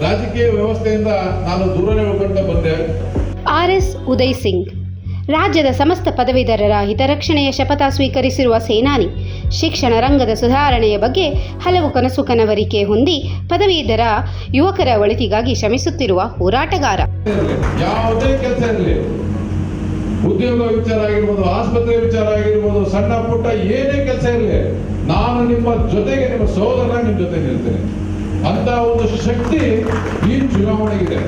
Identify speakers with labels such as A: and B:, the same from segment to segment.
A: ರಾಜಕೀಯ ವ್ಯವಸ್ಥೆಯಿಂದ ನಾನು ದೂರನೇ ಉಳ್ಕೊಂತ ಬಂದೆ.
B: R S Uday Singh. ರಾಜ್ಯದ ಸಮಸ್ತ ಪದವೀಧರರ ಹಿತರಕ್ಷಣೆಯ ಶಪಥ ಸ್ವೀಕರಿಸಿರುವ ಸೇನಾನಿ ಶಿಕ್ಷಣ ರಂಗದ ಸುಧಾರಣೆಯ ಬಗ್ಗೆ ಹಲವು ಕನಸು ಕನವರಿಕೆ ಹೊಂದಿ ಪದವೀಧರ ಯುವಕರ ಒಳಿತಿಗಾಗಿ ಶ್ರಮಿಸುತ್ತಿರುವ ಹೋರಾಟಗಾರ.
A: ಯಾವುದೇ ಕೆಲಸ ಇರಲಿ. ಉದ್ಯೋಗ ವಿಚಾರ ಆಗಿರ್ಬೋದು ಆಸ್ಪತ್ರೆ ವಿಚಾರ ಆಗಿರ್ಬೋದು ಸಣ್ಣ ಪುಟ್ಟ ಏನೇ ಕೆಲಸ ಇರಲಿ ನಾನು ನಿಮ್ಮ ಜೊತೆಗೆ ನಿಮ್ಮ ಸೋದರ ನಿಮ್ಮ ಜೊತೆ ನಿಲ್ತೇನೆ ಅಂತ ಒಂದು ಶಕ್ತಿ ಈ ಚುನಾವಣೆಗಿದೆ.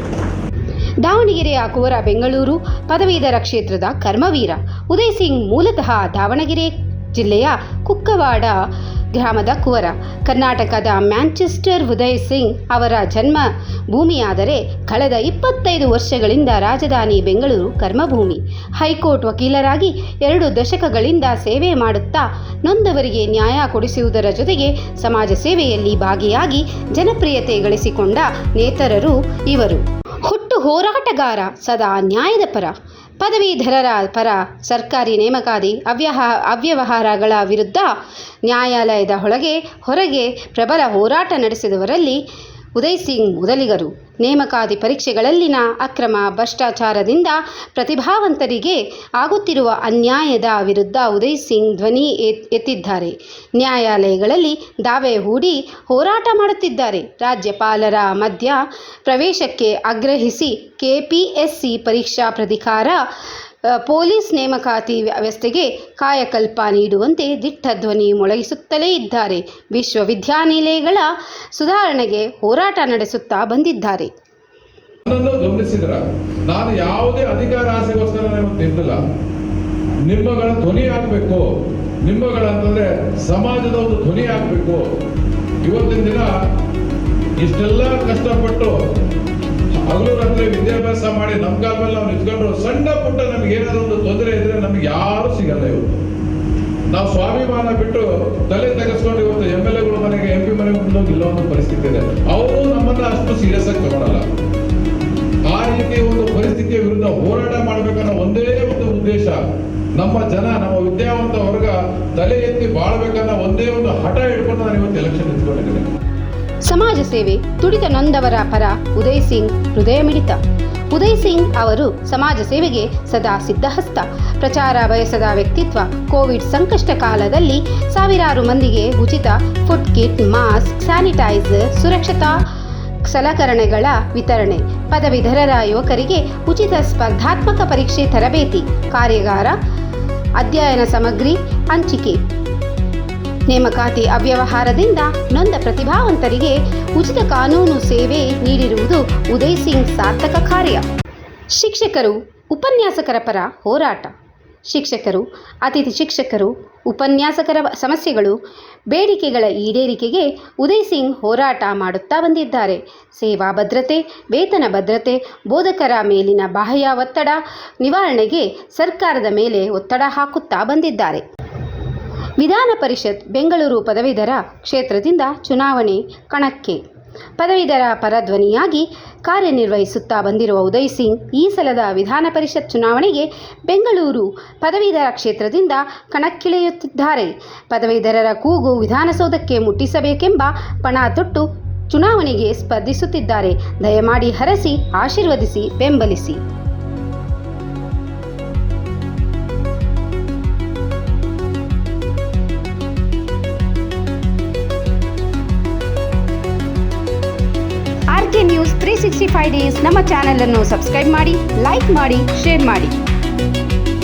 B: ದಾವಣಗೆರೆಯ ಕುವರ, ಬೆಂಗಳೂರು, ಪದವೀಧರ ಕ್ಷೇತ್ರದ ಕರ್ಮವೀರ, ಉದಯ್ ಸಿಂಗ್ ಮೂಲತಃ ದಾವಣಗೆರೆ ಜಿಲ್ಲೆಯ ಕುಕ್ಕವಾಡ ಗ್ರಾಮದ ಕುವರ. ಕರ್ನಾಟಕದ ಮ್ಯಾಂಚೆಸ್ಟರ್ ಉದಯ್ ಸಿಂಗ್ ಅವರ ಜನ್ಮ ಭೂಮಿಯಾದರೆ ಕಳೆದ ಇಪ್ಪತ್ತೈದು ವರ್ಷಗಳಿಂದ ರಾಜಧಾನಿ ಬೆಂಗಳೂರು ಕರ್ಮಭೂಮಿ. ಹೈಕೋರ್ಟ್ ವಕೀಲರಾಗಿ ಎರಡು ದಶಕಗಳಿಂದ ಸೇವೆ ಮಾಡುತ್ತಾ ನೊಂದವರಿಗೆ ನ್ಯಾಯ ಕೊಡಿಸುವುದರ ಜೊತೆಗೆ ಸಮಾಜ ಸೇವೆಯಲ್ಲಿ ಭಾಗಿಯಾಗಿ ಜನಪ್ರಿಯತೆ ಗಳಿಸಿಕೊಂಡ ನೇತರರು ಇವರು. ಹುಟ್ಟು ಹೋರಾಟಗಾರ, ಸದಾ ನ್ಯಾಯದ ಪರ. ಪದವೀಧರರ ಪರ ಸರ್ಕಾರಿ ನೇಮಕಾತಿ ಅವ್ಯಹ ಅವ್ಯವಹಾರಗಳ ವಿರುದ್ಧ ನ್ಯಾಯಾಲಯದ ಒಳಗೆ ಹೊರಗೆ ಪ್ರಬಲ ಹೋರಾಟ ನಡೆಸಿದವರಲ್ಲಿ ಉದಯ್ ಸಿಂಗ್ ಮೊದಲಿಗರು. ನೇಮಕಾತಿ ಪರೀಕ್ಷೆಗಳಲ್ಲಿನ ಅಕ್ರಮ ಭ್ರಷ್ಟಾಚಾರದಿಂದ ಪ್ರತಿಭಾವಂತರಿಗೆ ಆಗುತ್ತಿರುವ ಅನ್ಯಾಯದ ವಿರುದ್ಧ ಉದಯ್ ಸಿಂಗ್ ಧ್ವನಿ ಎತ್- ಎತ್ತಿದ್ದಾರೆ. ನ್ಯಾಯಾಲಯಗಳಲ್ಲಿ ದಾವೆ ಹೂಡಿ ಹೋರಾಟ ಮಾಡುತ್ತಿದ್ದಾರೆ. ರಾಜ್ಯಪಾಲರ ಮಧ್ಯ ಪ್ರವೇಶಕ್ಕೆ ಆಗ್ರಹಿಸಿ ಕೆಪಿಎಸ್ಸಿ ಪರೀಕ್ಷಾ ಪ್ರಾಧಿಕಾರ ಪೊಲೀಸ್ ನೇಮಕಾತಿ ವ್ಯವಸ್ಥೆಗೆ ಕಾಯಕಲ್ಪ ನೀಡುವಂತೆ ದಿಟ್ಟ ಧ್ವನಿ ಮೊಳಗಿಸುತ್ತಲೇ ಇದ್ದಾರೆ. ವಿಶ್ವವಿದ್ಯಾನಿಲಯಗಳ ಸುಧಾರಣೆಗೆ ಹೋರಾಟ ನಡೆಸುತ್ತಾ ಬಂದಿದ್ದಾರೆ.
A: ಗಮನಿಸಿದ್ರ. ನಾನು ಯಾವುದೇ ಅಧಿಕಾರ ಆಸೆಗೋಸ್ಕರ ನಿಂತಿಲ್ಲ. ನಿಮ್ಮಗಳ ಧ್ವನಿ ಆಗಬೇಕು ನಿಮ್ಮಗಳ ಅಂತಂದ್ರೆ ಸಮಾಜದ ಒಂದು ಧ್ವನಿ ಆಗಬೇಕು ಇವತ್ತಿನ ದಿನ ಇಷ್ಟೆಲ್ಲ ಕಷ್ಟಪಟ್ಟು ಹಗಲು ರಾತ್ರಿ ವಿದ್ಯಾಭ್ಯಾಸ ಮಾಡಿ ನಮ್ಮ ಕಾಲ ಮೇಲೆ ನಾವು ನಿಂತ್ಕೊಂಡ್ರು, ಸಣ್ಣ ಪುಟ್ಟ ನಮ್ಗೆ ಏನಾದ್ರು ಒಂದು ತೊಂದರೆ ಇದ್ರೆ ನಮ್ಗೆ ಯಾರು ಸಿಗಲ್ಲ ಇವರು. ನಾವು ಸ್ವಾಭಿಮಾನ ಬಿಟ್ಟು ತಲೆ ತೆಗೆಸ್ಕೊಂಡು ಇವತ್ತು ಎಂ ಎಲ್ ಎಗಳು ಮನೆಗೆ, ಎಂ ಪಿ ಮನೆಗೆ ಮುಂದೋಗಿ ಇಲ್ಲ ಒಂದು ಪರಿಸ್ಥಿತಿ ಇದೆ. ಅವರು ನಮ್ಮನ್ನ ಅಷ್ಟು ಸೀರಿಯಸ್ ಆಗಿ ತಗೊಳಲ್ಲ. ಆ ರೀತಿ ಒಂದು ಪರಿಸ್ಥಿತಿಯ ವಿರುದ್ಧ ಹೋರಾಟ ಮಾಡ್ಬೇಕನ್ನೋ ಒಂದೇ ಒಂದು ಉದ್ದೇಶ. ನಮ್ಮ ಜನ, ನಮ್ಮ ವಿದ್ಯಾವಂತ ವರ್ಗ ತಲೆ ಎತ್ತಿ ಬಾಳ್ಬೇಕನ್ನೋ
B: ಸಮಾಜ ಸೇವೆ ತುಡಿತ ನೊಂದವರ ಪರ ಉದಯ್ ಸಿಂಗ್ ಹೃದಯ ಮಿಡಿತ. ಉದಯ್ ಸಿಂಗ್ ಅವರು ಸಮಾಜ ಸೇವೆಗೆ ಸದಾ ಸಿದ್ಧಹಸ್ತ. ಪ್ರಚಾರ ಬಯಸದ ವ್ಯಕ್ತಿತ್ವ ಕೋವಿಡ್ ಸಂಕಷ್ಟ ಕಾಲದಲ್ಲಿ ಸಾವಿರಾರು ಮಂದಿಗೆ ಉಚಿತ ಫುಡ್ ಕಿಟ್, ಮಾಸ್ಕ್, ಸ್ಯಾನಿಟೈಸರ್, ಸುರಕ್ಷತಾ ಸಲಕರಣೆಗಳ ವಿತರಣೆ. ಪದವೀಧರರ ಯುವಕರಿಗೆ ಉಚಿತ ಸ್ಪರ್ಧಾತ್ಮಕ ಪರೀಕ್ಷೆ ತರಬೇತಿ, ಕಾರ್ಯಾಗಾರ, ಅಧ್ಯಯನ ಸಾಮಗ್ರಿ, ಹಂಚಿಕೆ. ನೇಮಕಾತಿ ಅವ್ಯವಹಾರದಿಂದ ನೊಂದ ಪ್ರತಿಭಾವಂತರಿಗೆ ಉಚಿತ ಕಾನೂನು ಸೇವೆ ನೀಡಿರುವುದು ಉದಯ್ ಸಿಂಗ್ ಸಾರ್ಥಕ ಕಾರ್ಯ. ಶಿಕ್ಷಕರು, ಉಪನ್ಯಾಸಕರ ಪರ ಹೋರಾಟ. ಶಿಕ್ಷಕರು, ಅತಿಥಿ ಶಿಕ್ಷಕರು, ಉಪನ್ಯಾಸಕರ ಸಮಸ್ಯೆಗಳು, ಬೇಡಿಕೆಗಳ ಈಡೇರಿಕೆಗೆ ಉದಯ್ ಸಿಂಗ್ ಹೋರಾಟ ಮಾಡುತ್ತಾ ಬಂದಿದ್ದಾರೆ. ಸೇವಾ ಭದ್ರತೆ, ವೇತನ ಭದ್ರತೆ, ಬೋಧಕರ ಮೇಲಿನ ಬಾಹ್ಯ ಒತ್ತಡ ನಿವಾರಣೆಗೆ ಸರ್ಕಾರದ ಮೇಲೆ ಒತ್ತಡ ಹಾಕುತ್ತಾ ಬಂದಿದ್ದಾರೆ. ವಿಧಾನ ಪರಿಷತ್ ಬೆಂಗಳೂರು ಪದವೀಧರ ಕ್ಷೇತ್ರದಿಂದ ಚುನಾವಣೆ ಕಣಕ್ಕೆ. ಪದವೀಧರ ಪರಧ್ವನಿಯಾಗಿ ಕಾರ್ಯನಿರ್ವಹಿಸುತ್ತಾ ಬಂದಿರುವ ಉದಯ್ ಸಿಂಗ್ ಈ ಸಲದ ವಿಧಾನ ಪರಿಷತ್ ಚುನಾವಣೆಗೆ ಬೆಂಗಳೂರು ಪದವೀಧರ ಕ್ಷೇತ್ರದಿಂದ ಕಣಕ್ಕಿಳಿಯುತ್ತಿದ್ದಾರೆ. ಪದವೀಧರರ ಕೂಗು ವಿಧಾನಸೌಧಕ್ಕೆ ಮುಟ್ಟಿಸಬೇಕೆಂಬ ಪಣ ತೊಟ್ಟು ಚುನಾವಣೆಗೆ ಸ್ಪರ್ಧಿಸುತ್ತಿದ್ದಾರೆ. ದಯಮಾಡಿ ಹರಸಿ, ಆಶೀರ್ವದಿಸಿ, ಬೆಂಬಲಿಸಿ. ಸಿಕ್ಸ್ಟಿ ಫೈವ್ ಡೇಸ್ ನಮ್ಮ ಚಾನಲನ್ನು ಸಬ್ಸ್ಕ್ರೈಬ್ ಮಾಡಿ ಲೈಕ್ ಮಾಡಿ ಶೇರ್ ಮಾಡಿ.